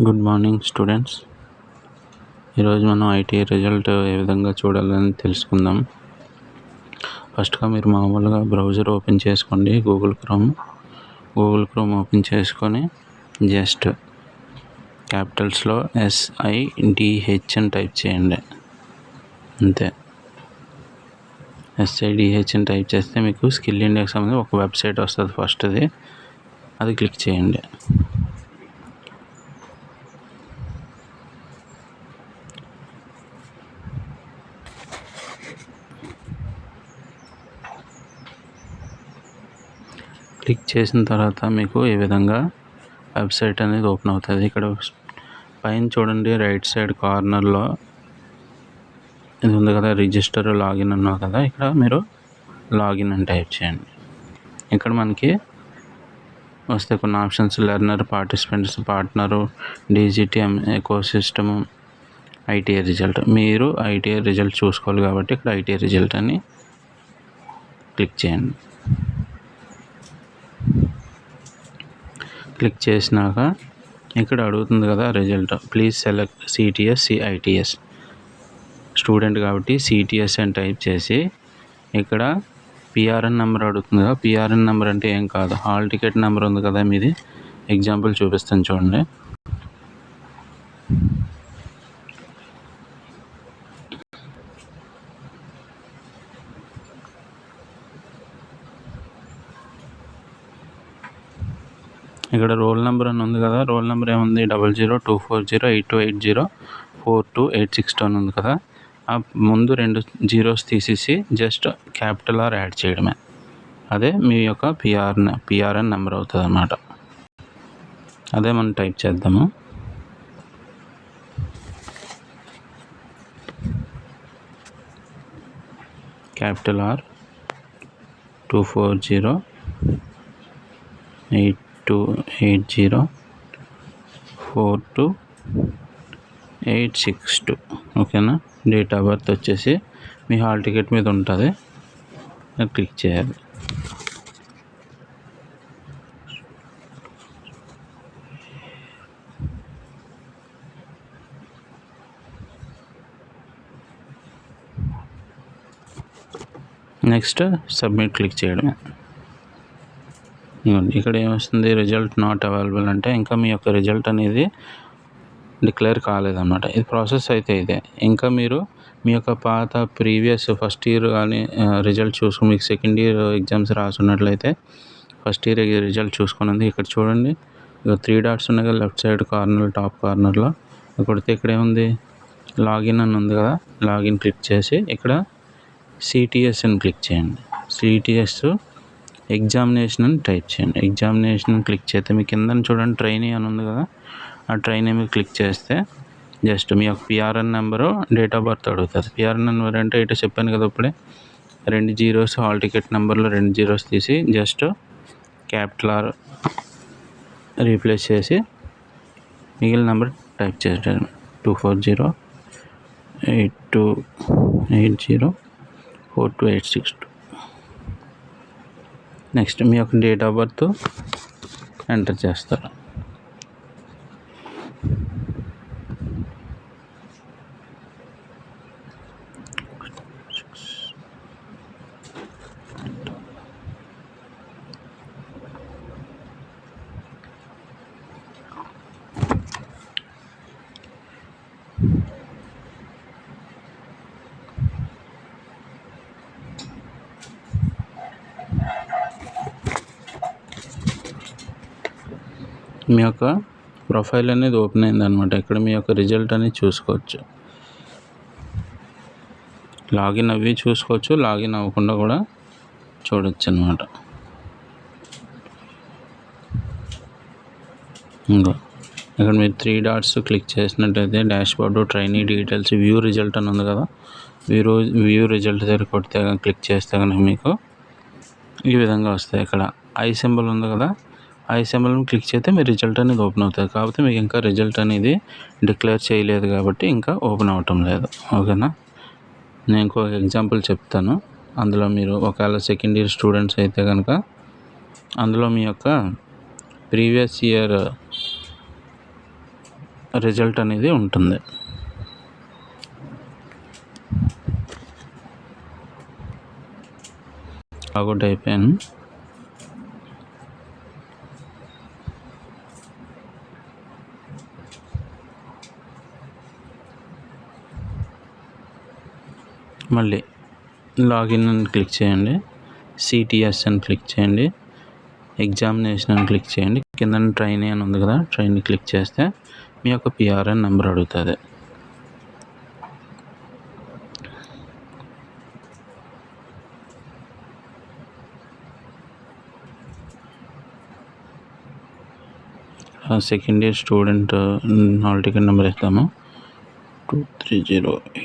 Good morning students. ఈరోజు మనం IT result ఏ విధంగా చూడాలని తెలుసుకుందాం. ఫస్ట్గా మీరు మామూలుగా బ్రౌజర్ ఓపెన్ చేసుకోండి Google Chrome. Google Chrome open చేసుకొని జస్ట్ క్యాపిటల్స్లో ఎస్ఐడిహెచ్ అని టైప్ చేయండి. అంతే. ఎస్ఐడిహెచ్ అని టైప్ చేస్తే మీకు స్కిల్ ఇండియాకి సంబంధించి ఒక వెబ్సైట్ వస్తుంది ఫస్ట్ది. అది క్లిక్ చేయండి. క్లిక్ చేసిన తర్వాత మీకు ఈ విధంగా వెబ్సైట్ అనేది ఓపెన్ అవుతుంది. ఇక్కడ పైన చూడండి రైట్ సైడ్ కార్నర్లో ఇది ఉంది కదా రిజిస్టర్ లాగిన్ అన్నావు కదా ఇక్కడ మీరు లాగిన్ అని టైప్ చేయండి. ఇక్కడ మనకి వస్తే కొన్ని options learner participants partner DGTM eco system ITI result. మీరు ఐటీఐ రిజల్ట్ చూసుకోవాలి కాబట్టి ఇక్కడ ఐటీఐ రిజల్ట్ అని క్లిక్ చేయండి. క్లిక్ చేసినాక ఇక్కడ అడుగుతుంది కదా result please select CTS CITS student కాబట్టి సిటిఎస్ అని టైప్ చేసి ఇక్కడ పిఆర్ఎన్ నెంబర్ అడుగుతుంది కదా. పిఆర్ఎన్ నెంబర్ అంటే ఏం కాదు. హాల్ టికెట్ నెంబర్ ఉంది కదా మీది. ఎగ్జాంపుల్ చూపిస్తాను చూడండి. ఇక్కడ రోల్ నెంబర్ అని ఉంది కదా రోల్ నెంబర్ ఏముంది? Double zero two four zero eight two eight zero four two eight six two అని ఉంది కదా. ఆ ముందు రెండు జీరోస్ తీసేసి జస్ట్ క్యాపిటల్ ఆర్ యాడ్ చేయడమే. అదే మీ యొక్క పిఆర్ పిఆర్ఎన్ నెంబర్ అవుతుంది అన్నమాట అదే మనం టైప్ చేద్దాము. Capital R two four zero eight two eight zero four two eight six two ఓకేనా డేట్ ఆఫ్ బర్త్ వచ్చేసి మీ హాల్ టికెట్ మీద ఉంటుంది. క్లిక్ చేయాలి. నెక్స్ట్ సబ్మిట్ క్లిక్ చేయడమే. ఇక్కడ ఏమొస్తుంది? రిజల్ట్ నాట్ అవైలబుల్ అంటే ఇంకా మీ యొక్క రిజల్ట్ అనేది డిక్లేర్ కాలేదన్నమాట. ఇది ప్రాసెస్ అయితే ఇదే. ఇంకా మీరు మీ యొక్క పాత ప్రీవియస్ ఫస్ట్ ఇయర్ కానీ రిజల్ట్ చూసుకుని మీకు సెకండ్ ఇయర్ ఎగ్జామ్స్ రాసున్నట్లయితే ఫస్ట్ ఇయర్ రిజల్ట్ చూసుకున్నది ఇక్కడ చూడండి. ఇక త్రీ డాట్స్ ఉన్నాయి కదా లెఫ్ట్ సైడ్ కార్నర్ టాప్ కార్నర్లో కొడితే ఇక్కడ ఏముంది? లాగిన్ అని ఉంది కదా లాగిన్ క్లిక్ చేసి ఇక్కడ సిటిఎస్ అని క్లిక్ చేయండి. సిటిఎస్ ఎగ్జామినేషన్ అని టైప్ చేయండి. ఎగ్జామినేషన్ క్లిక్ చేస్తే మీ కింద చూడండి ట్రైనీ అని ఉంది కదా. ఆ ట్రైనీ మీరు క్లిక్ చేస్తే జస్ట్ మీ యొక్క PRN number date of birth అడుగుతుంది పిఆర్ఎన్ నెంబర్ అంటే ఇటు చెప్పాను కదా ఇప్పుడే. రెండు జీరోస్ హాల్ టికెట్ నెంబర్లో రెండు జీరోస్ తీసి జస్ట్ క్యాపిటల్ ఆర్ రీప్లేస్ చేసి మిగిలిన నెంబర్ టైప్ చేసాను two four zero eight two eight zero four two eight six two. Next మీ యొక్క డేట్ ఆఫ్ బర్త్ ఎంటర్ చేస్తారు. మీ యొక్క ప్రొఫైల్ అనేది ఓపెన్ అయింది అనమాట ఇక్కడ మీ యొక్క రిజల్ట్ అనేది చూసుకోవచ్చు. లాగిన్ అవి చూసుకోవచ్చు లాగిన్ అవ్వకుండా కూడా చూడొచ్చు అనమాట ఇంకా ఇక్కడ మీరు త్రీ డాట్స్ క్లిక్ చేసినట్టయితే dashboard trainee details view result అని ఉంది కదా. వ్యూ వ్యూ రిజల్ట్ దగ్గర కొడితే క్లిక్ చేస్తే కనుక మీకు ఈ విధంగా వస్తాయి. ఇక్కడ ఐ సింబల్ ఉంది కదా. ఐ సింబల్ క్లిక్ చేస్తే మీ రిజల్ట్ అనేది ఓపెన్ అవుతుంది. కాకపోతే మీకు ఇంకా రిజల్ట్ అనేది డిక్లేర్ చేయలేదు కాబట్టి ఇంకా ఓపెన్ అవ్వటం లేదు. ఓకేనా? నేను ఇంకొక ఎగ్జాంపుల్ చెప్తాను. అందులో మీరు ఒకవేళ సెకండ్ ఇయర్ స్టూడెంట్స్ అయితే కనుక అందులో మీ యొక్క ప్రీవియస్ ఇయర్ రిజల్ట్ అనేది ఉంటుంది. లాగౌట్ అయిపోయాను మళ్ళీ లాగిన్ అని క్లిక్ చేయండి. సిటిఎస్ అని క్లిక్ చేయండి. ఎగ్జామినేషన్ అని క్లిక్ చేయండి. కింద ట్రైన్ అని ఉంది కదా ట్రైన్ క్లిక్ చేస్తే మీ యొక్క పిఆర్ఎన్ నెంబర్ అడుగుతుంది. Second year student hall ticket number ఇస్తాము. Two three zero eight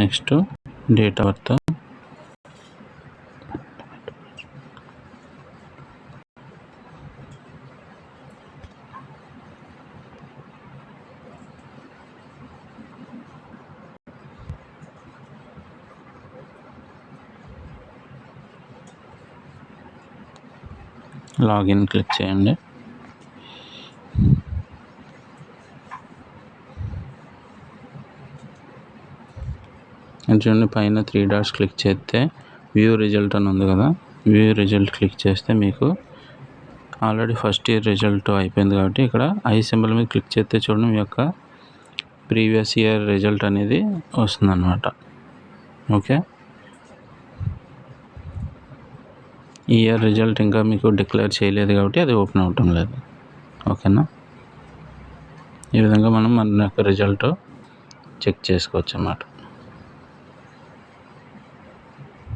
next date of birth. Login click చేయండి. చూడండి పైన త్రీ డాట్స్ క్లిక్ చేస్తే వ్యూ రిజల్ట్ అని ఉంది కదా. వ్యూ రిజల్ట్ క్లిక్ చేస్తే మీకు ఆల్రెడీ ఫస్ట్ ఇయర్ రిజల్ట్ అయిపోయింది కాబట్టి ఇక్కడ ఐ సింబల్ మీద క్లిక్ చేస్తే చూడండి మీ యొక్క ప్రీవియస్ ఇయర్ రిజల్ట్ అనేది వస్తుందన్నమాట. ఓకే ఈ ఇయర్ రిజల్ట్ ఇంకా మీకు డిక్లేర్ చేయలేదు కాబట్టి అది ఓపెన్ అవటం లేదు. ఓకేనా ఈ విధంగా మనం మన యొక్క రిజల్ట్ చెక్ చేసుకోవచ్చు అన్నమాట.